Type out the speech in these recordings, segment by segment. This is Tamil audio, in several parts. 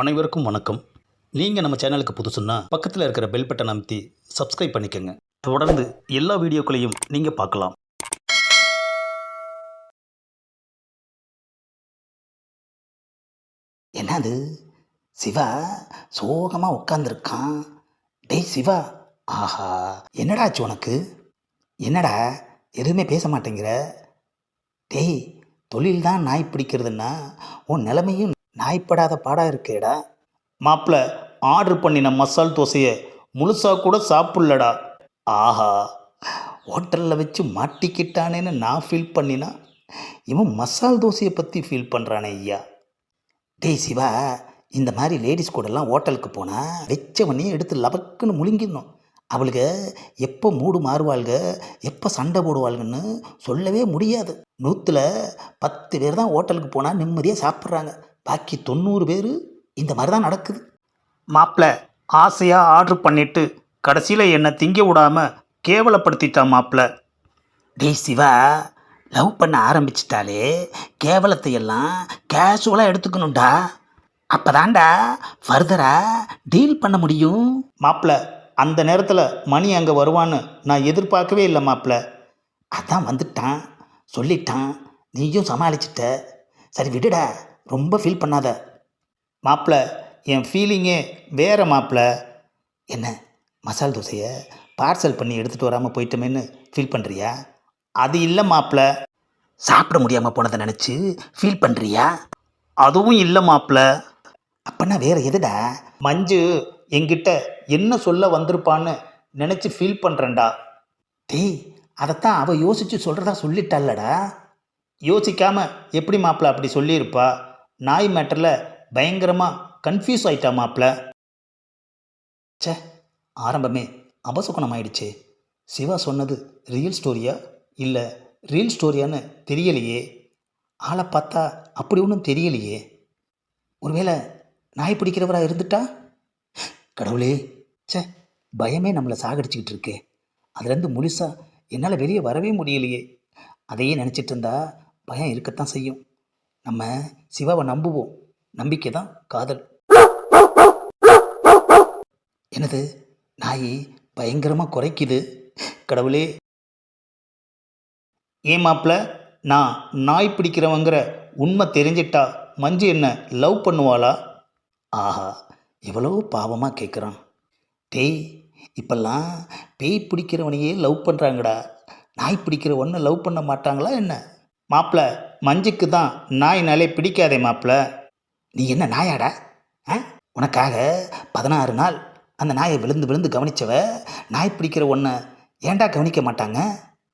அனைவருக்கும் வணக்கம். நீங்கள் நம்ம சேனலுக்கு புதுசுன்னா பக்கத்தில் இருக்கிற பெல் பட்டன் அமைத்தி சப்ஸ்கிரைப் பண்ணிக்கோங்க. தொடர்ந்து எல்லா வீடியோக்களையும் நீங்கள் பார்க்கலாம். என்னது? சிவா சோகமாக உட்காந்துருக்கான் டேய் சிவா. ஆஹா. என்னடா ஆச்சு உனக்கு? என்னடா? எதுவுமே பேச மாட்டேங்கிற? டேய் தொழில் தான் நாய் பிடிக்கிறதுன்னா உன் நிலைமையும் நாய்ப்படாத பாடாக இருக்கேடா. மாப்பிள்ள ஆர்டர் பண்ணின மசால் தோசையை முழுசாக கூட சாப்பிட்லடா. ஆஹா ஹோட்டலில் வச்சு மாட்டிக்கிட்டானேன்னு நான் ஃபீல் பண்ணினா இவன் மசால் தோசையை பற்றி ஃபீல் பண்ணுறானே ஐயா. டேய் சிவா இந்த மாதிரி லேடிஸ் கூடலாம் ஹோட்டலுக்கு போனால் வெச்சவனே எடுத்து லபக்குன்னு முழுங்கிடணும். அவளுக எப்போ மூடு மாறுவாள்க எப்போ சண்டை போடுவாள்கன்னு சொல்லவே முடியாது. நூற்றில் பத்து பேர் தான் ஹோட்டலுக்கு போனால் நிம்மதியாக சாப்பிட்றாங்க. பாக்கி தொண்ணூறு பேர் இந்த மாதிரி தான் நடக்குது. மாப்பிள்ள ஆசையாக ஆர்டர் பண்ணிட்டு கடைசியில் என்னை திங்க விடாம கேவலப்படுத்திட்டான் மாப்பிள்ள டேய் சிவா லவ் பண்ண ஆரம்பிச்சிட்டாலே கேவலத்தை எல்லாம் கேஷுவலாக எடுத்துக்கணும்டா. அப்போதான்டா ஃபர்தராக டீல் பண்ண முடியும். மாப்பிள்ள அந்த நேரத்தில் மணி அங்கே வருவான்னு நான் எதிர்பார்க்கவே இல்லை மாப்பிள்ள அதான் வந்துட்டான் சொல்லிட்டான் நீயும் சமாளிச்சிட்ட. சரி விடுடா ரொம்ப ஃபீல் பண்ணாத. மாப்பிள்ள என் ஃபீலிங்கே வேறு மாப்பிள்ள என்ன மசால் தோசையை பார்சல் பண்ணி எடுத்துகிட்டு வராமல் போயிட்டோமேன்னு ஃபீல் பண்ணுறியா அது இல்லை மாப்பிள்ள சாப்பிட முடியாமல் போனதை நினச்சி ஃபீல் பண்ணுறியா அதுவும் இல்லை மாப்பிள்ள அப்பன்னா வேறு எதுடா? மஞ்சு என்கிட்ட என்ன சொல்ல வந்திருப்பான்னு நினச்சி ஃபீல் பண்ணுறேன்டா டேய் அதைத்தான் அவள் யோசித்து சொல்கிறதா சொல்லிட்டாள்லடா யோசிக்காமல் எப்படி மாப்பிள்ள அப்படி சொல்லியிருப்பா? நாய் மேட்டரில் பயங்கரமாக கன்ஃபியூஸ் ஆயிட்டா மாப்பிள ச்சே ஆரம்பமே அபசுகுணம் ஆயிடுச்சே சிவா சொன்னது ரியல் ஸ்டோரியா இல்லை ரியல் ஸ்டோரியான்னு தெரியலையே. ஆளை பார்த்தா அப்படி ஒன்றும் தெரியலையே. ஒருவேளை நாய் பிடிக்கிறவராக இருந்துட்டா? கடவுளே. ச்சே பயமே நம்மளை சாகடிச்சுக்கிட்டு இருக்கு. அதுலேருந்து முழுசாக என்னால் வெளியே வரவே முடியலையே. அதையே நினச்சிட்டு இருந்தா பயம் இருக்கத்தான் செய்யும். நம்ம சிவாவை நம்புவோம். நம்பிக்கை தான் காதல். என்னது? நாய் பயங்கரமாக குறைக்குது. கடவுளே. ஏன் மாப்பிள நான் நாய் பிடிக்கிறவங்கிற உண்மை தெரிஞ்சிட்டா மஞ்சு என்ன லவ் பண்ணுவாளா? ஆஹா எவ்வளோ பாவமாக கேட்குறான் டேய் இப்பெல்லாம் பேய் பிடிக்கிறவனையே லவ் பண்ணுறாங்கடா நாய் பிடிக்கிற ஒன்றை லவ் பண்ண மாட்டாங்களா என்ன? மாப்பிள்ள மஞ்சுக்கு தான் நாயினாலே பிடிக்காதே மாப்பிள்ள நீ என்ன நாயாடா? ஆ? உனக்காக பதினாறு நாள் அந்த நாயை விழுந்து விழுந்து கவனித்தவ நாய் பிடிக்கிற ஒன்றை ஏன்டா கவனிக்க மாட்டாங்க?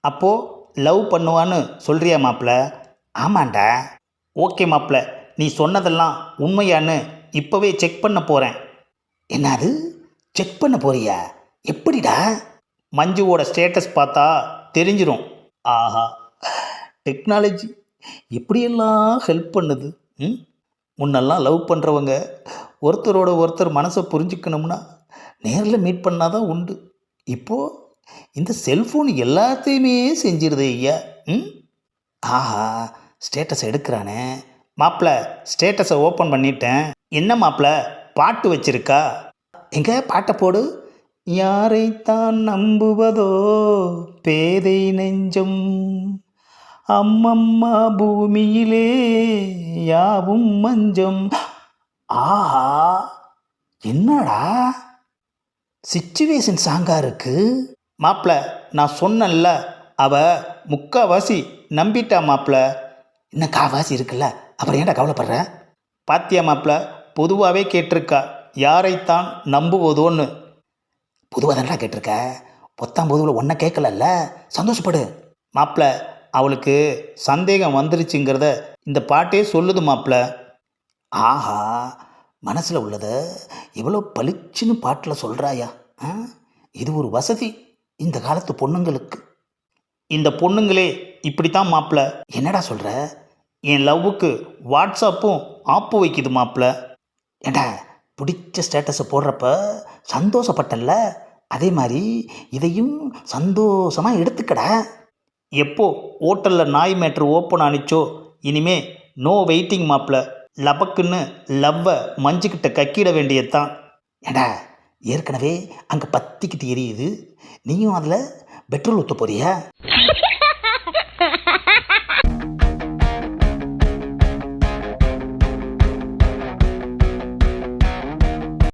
அப்போது லவ் பண்ணுவான்னு சொல்கிறியா மாப்பிள்ள ஆமாண்டா. ஓகே மாப்பிள்ள நீ சொன்னதெல்லாம் உண்மையான்னு இப்போவே செக் பண்ண போகிறேன் என்னது? செக் பண்ண போறியா? எப்படிடா? மஞ்சுவோட ஸ்டேட்டஸ் பார்த்தா தெரிஞ்சிடும் ஆஹா. டெக்னாலஜி எப்படியெல்லாம் ஹெல்ப் பண்ணுது? ம்? முன்னெல்லாம் லவ் பண்ணுறவங்க ஒருத்தரோட ஒருத்தர் மனசை புரிஞ்சுக்கணும்னா நேரில் மீட் பண்ணாதான் உண்டு. இப்போது இந்த செல்ஃபோன் எல்லாத்தையுமே செஞ்சிருது ஐயா. ம்? ஆஹா ஸ்டேட்டஸ் எடுக்கிறானே. மாப்பிள்ள ஸ்டேட்டஸை ஓப்பன் பண்ணிட்டேன். என்ன மாப்பிள்ள பாட்டு வச்சிருக்கா? எங்க பாட்டை போடு. யாரைத்தான் நம்புவதோ பேதை நெஞ்சம். அம்மம்மா பூமியிலே யாவும் மஞ்சம். ஆஹா என்னடா? சிச்சுவேஷன் சாங்காக இருக்கு மாப்பிள்ள நான் சொன்னேன்ல அவ முக்காவாசி நம்பிட்டா மாப்பிள்ள இன்னும் காவாசி இருக்குல்ல? அப்புறம் ஏன்டா கவலைப்படுற? பாத்தியா மாப்பிள்ள பொதுவாகவே கேட்டிருக்கா யாரைத்தான் நம்புவதோன்னு. பொதுவாக தானடா கேட்டிருக்க. பொத்தாம் பொதுவில் ஒன்றை கேட்கலல்ல சந்தோஷப்படு. மாப்பிள்ள அவளுக்கு சந்தேகம் வந்துருச்சுங்கிறத இந்த பாட்டே சொல்லுது மாப்பிள்ள ஆஹா மனசில் உள்ளதை எவ்வளோ பளிச்சுன்னு பாட்டில் சொல்கிறாயா ஆ? இது ஒரு வசதி இந்த காலத்து பொண்ணுங்களுக்கு. இந்த பொண்ணுங்களே இப்படித்தான் மாப்பிள்ள என்னடா சொல்கிற என் லவ்வுக்கு வாட்ஸ்அப்பும் ஆப்பு வைக்குது மாப்பிள்ள ஏண்டா பிடிச்ச ஸ்டேட்டஸை போடுறப்ப சந்தோஷப்பட்டல்ல? அதே மாதிரி இதையும் சந்தோஷமாக எடுத்துக்கடா. எப்போ ஹோட்டலில் நாய் மேட்ரு ஓப்பன் ஆனிச்சோ இனிமே நோ வெயிட்டிங் மாப்பில் லபக்குன்னு லவ்வை மஞ்சுக்கிட்ட கக்கிட வேண்டியதுதான். ஏடா ஏற்கனவே அங்கே பத்திக்கிட்டு எரியுது. நீயும் அதில் பெட்ரோல் ஊற்ற போறியா?